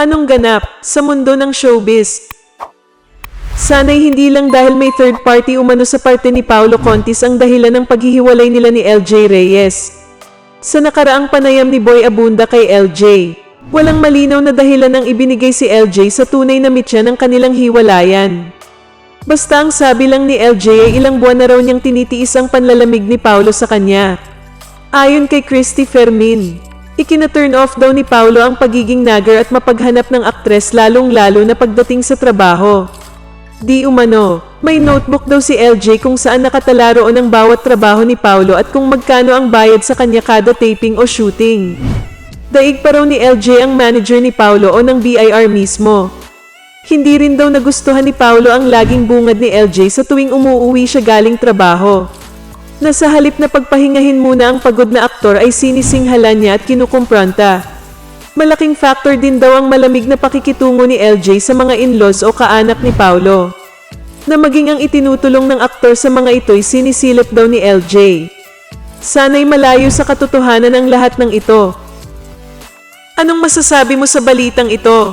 Anong ganap sa mundo ng showbiz? Sana'y hindi lang dahil may third party umano sa parte ni Paolo Contis ang dahilan ng paghihiwalay nila ni LJ Reyes. Sa nakaraang panayam ni Boy Abunda kay LJ, walang malinaw na dahilan ang ibinigay si LJ sa tunay na mitya ng kanilang hiwalayan. Basta ang sabi lang ni LJ ay ilang buwan na raw niyang tinitiis ang panlalamig ni Paolo sa kanya. Ayon kay Christy Fermin, ikina-turn off daw ni Paolo ang pagiging nagger at mapaghanap ng aktres lalong-lalo na pagdating sa trabaho. Di umano, may notebook daw si LJ kung saan nakatala roon ang bawat trabaho ni Paolo at kung magkano ang bayad sa kanya kada taping o shooting. Daig pa raw ni LJ ang manager ni Paolo o ng BIR mismo. Hindi rin daw nagustuhan ni Paolo ang laging bungad ni LJ sa tuwing umuuwi siya galing trabaho. Na halip na pagpahingahin muna ang pagod na aktor ay sinisinghalan niya at kinukumpronta. Malaking factor din daw ang malamig na pakikitungo ni LJ sa mga in-laws o kaanak ni Paulo. Na maging ang itinutulong ng aktor sa mga ito'y sinisilip daw ni LJ. Sana'y malayo sa katotohanan ang lahat ng ito. Anong masasabi mo sa balitang ito?